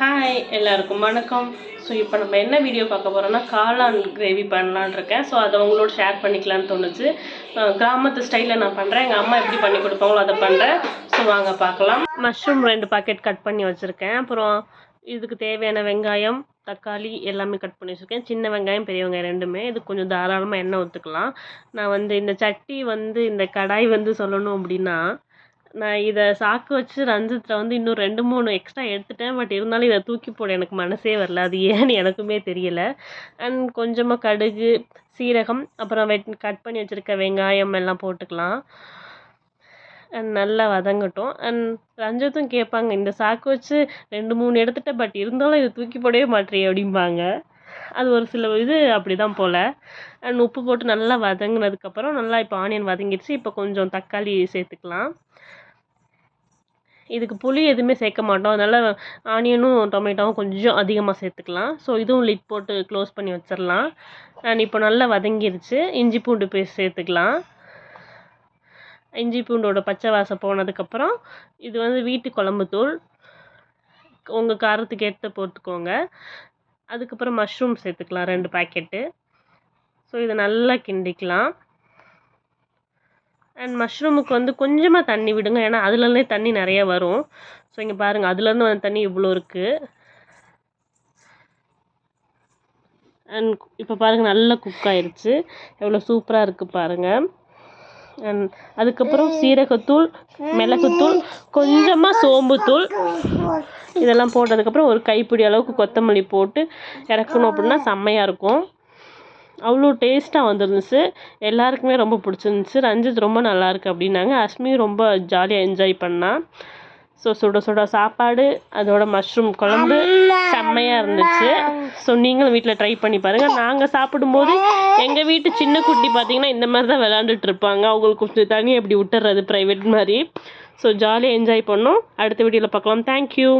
Hi எல்லாருக்கும் வணக்கம். So இப்போ நம்ம என்ன வீடியோ பார்க்க போகிறோம்னா காளான் கிரேவி பண்ணலான்னு இருக்கேன். ஸோ அதை உங்களோட ஷேர் பண்ணிக்கலான்னு தோணுச்சு. கிராமத்து ஸ்டைலில் நான் பண்ணுறேன் எங்கள் அம்மா எப்படி பண்ணி கொடுப்பாங்களோ அதை பண்ணுறேன் ஸோ வாங்க பார்க்கலாம். மஷ்ரூம் ரெண்டு பாக்கெட் கட் பண்ணி வச்சுருக்கேன். அப்புறம் இதுக்கு தேவையான வெங்காயம் தக்காளி எல்லாமே கட் பண்ணி வச்சுருக்கேன். சின்ன வெங்காயம் பெரிய வெங்காயம் ரெண்டுமே. இது கொஞ்சம் தாராளமாக எண்ணெய் ஊற்றுக்கலாம் நான் வந்து இந்த சட்டி வந்து இந்த கடாய் வந்து சொல்லணும் அப்படின்னா நான் இதை சாக்கு வச்சு ரஞ்சித்தில் வந்து இன்னும் ரெண்டு மூணு எக்ஸ்ட்ரா எடுத்துட்டேன். பட் இருந்தாலும் இதை தூக்கி போட எனக்கு மனசே வரல. அது ஏன்னு எனக்குமே தெரியல. அண்ட் கொஞ்சமாக கடுகு சீரகம் அப்புறம் வெட் கட் பண்ணி வச்சுருக்க வெங்காயம் எல்லாம் போட்டுக்கலாம். அண்ட் நல்லா வதங்கட்டும். அண்ட் ரஞ்சித்தும் கேட்பாங்க இந்த சாக்கு வச்சு ரெண்டு மூணு எடுத்துட்டேன். பட் இருந்தாலும் இதை தூக்கி போடவே மாட்டேறே அப்படிம்பாங்க. அது ஒரு சில இது அப்படி தான் போல். அண்ட் உப்பு போட்டு நல்லா வதங்கினதுக்கப்புறம் நல்லா இப்போ ஆனியன் வதங்கிடுச்சு. இப்போ கொஞ்சம் தக்காளி சேர்த்துக்கலாம். இதுக்கு புளி எதுவுமே சேர்க்க மாட்டோம். அதனால் ஆனியனும் டொமேட்டோவும் கொஞ்சம் அதிகமாக சேர்த்துக்கலாம். ஸோ இதுவும் லிட் போட்டு க்ளோஸ் பண்ணி வச்சிடலாம் அண்ட் இப்போ நல்லா வதங்கிருச்சு. இஞ்சி பூண்டு பேஸ்ட் சேர்த்துக்கலாம். இஞ்சி பூண்டோட பச்சை வாசம் போனதுக்கப்புறம் இது வந்து வீட்டு குழம்பு தூள் உங்கள் காரத்துக்கு ஏற்ற போட்டுக்கோங்க. அதுக்கப்புறம் மஷ்ரூம் சேர்த்துக்கலாம் ரெண்டு பாக்கெட்டு ஸோ இதை நல்லா கிண்டிக்கலாம். அண்ட் மஷ்ரூமுக்கு வந்து கொஞ்சமாக தண்ணி விடுங்க ஏன்னா அதுலேருந்தே தண்ணி நிறைய வரும். ஸோ இங்கே பாருங்கள் அதுலேருந்து வந்த தண்ணி இவ்வளோ இருக்குது அண்ட் இப்போ பாருங்கள் நல்லா குக் ஆயிடுச்சு எவ்வளோ சூப்பராக இருக்குது பாருங்கள் அதுக்கப்புறம் சீரகத்தூள் மிளகுத்தூள் கொஞ்சமாக சோம்புத்தூள். இதெல்லாம் போட்டதுக்கப்புறம் ஒரு கைப்பிடி அளவுக்கு கொத்தமல்லி போட்டு இறக்கணும் அப்படின்னா செம்மையாக இருக்கும். அவ்வளோ டேஸ்ட்டாக வந்துருந்துச்சு. எல்லாருக்குமே ரொம்ப பிடிச்சிருந்துச்சி. ரஞ்சித் ரொம்ப நல்லாயிருக்கு அப்படின்னாங்க. அஸ்மி ரொம்ப ஜாலியாக என்ஜாய் பண்ணான் ஸோ சுட சுட சாப்பாடு அதோட மஷ்ரூம் குழம்பு செம்மையாக இருந்துச்சு. ஸோ நீங்களும் வீட்டில் ட்ரை பண்ணி பாருங்கள் நாங்கள் சாப்பிடும்போது எங்கள் வீட்டு சின்ன குட்டி பார்த்தீங்கன்னா இந்த மாதிரி தான் விளாண்டுட்டு இருப்பாங்க. அவங்களுக்கு கொஞ்சம் தனி அப்படி விட்டுறது ப்ரைவேட் மாதிரி. ஸோ ஜாலியாக என்ஜாய் பண்ணோம். அடுத்த வீடியோவில் பார்க்கலாம். தேங்க்யூ